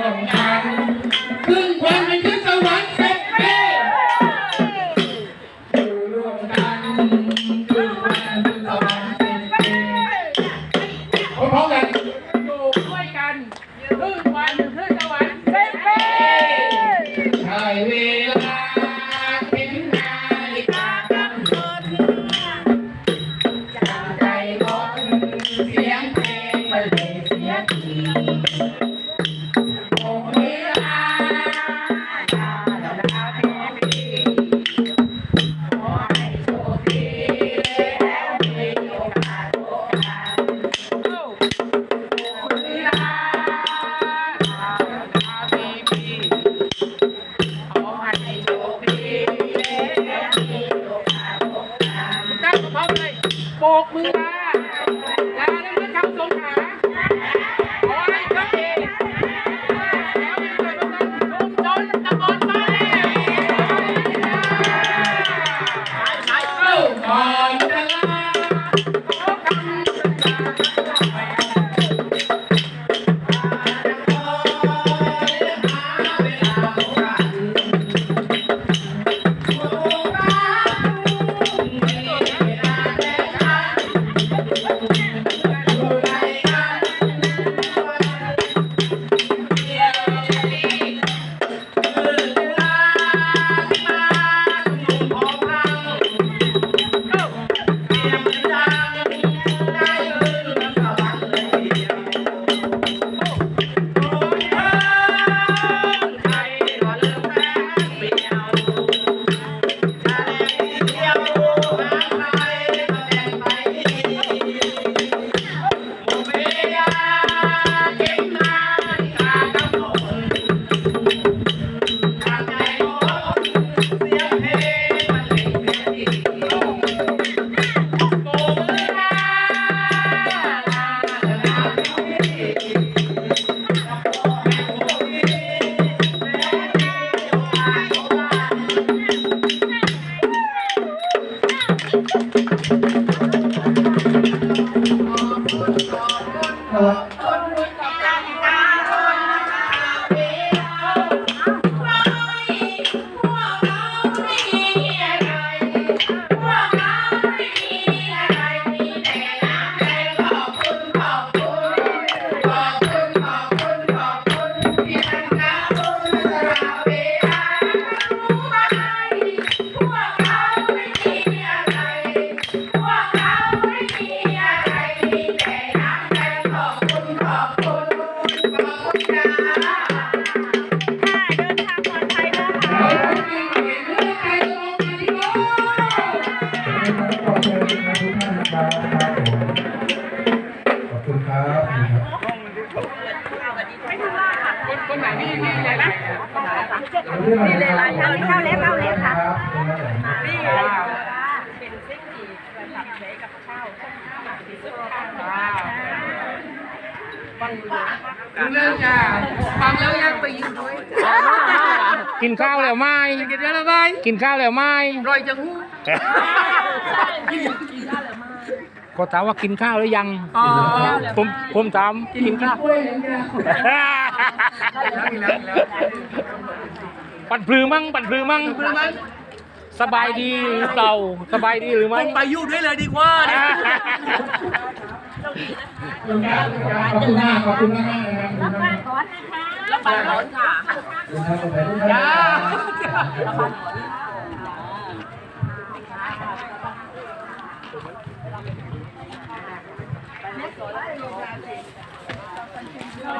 ร่วมกันขึ้นวันขึ้นสวรรค์เสร็เป้รวมกันขึ้นวันขึ้นสวรรค์เสร็เป้พร้อมกันอยู่ด้วยกันขึ้นวันขึ้นสวรรค์เสร็เป้ใช่เวลาเป็นนาฬิกากำหนดจากใจร้นเสียงเพลงบรรเเสียที กมือลาลา Thank uh you. -huh. นี่นี่เลยนะนี่เลยลายเข้าเข้าเล็บเข้าเล็บค่ะนี่ฟังเรื่องจ้าฟังแล้วยังไปยืนด้วยกินข้าวแล้วไหมกินได้แล้วไหมกินข้าวแล้วไหมรอยจังหูก็ถามว่ากินข้าวหรือยัง ผมผมถามกินข้าว ปั่นพลือมั้งปั่นพลือมั้งเพื่อนมันสบายดีหรือเปล่าสบายดีหรือไม่ต้องไปยู่ด้วยเลยดีกว่านะขอบคุณมากขอบคุณมากนะครับขอบคุณมากแล้วปันร้อนค่ะจ้าจ้า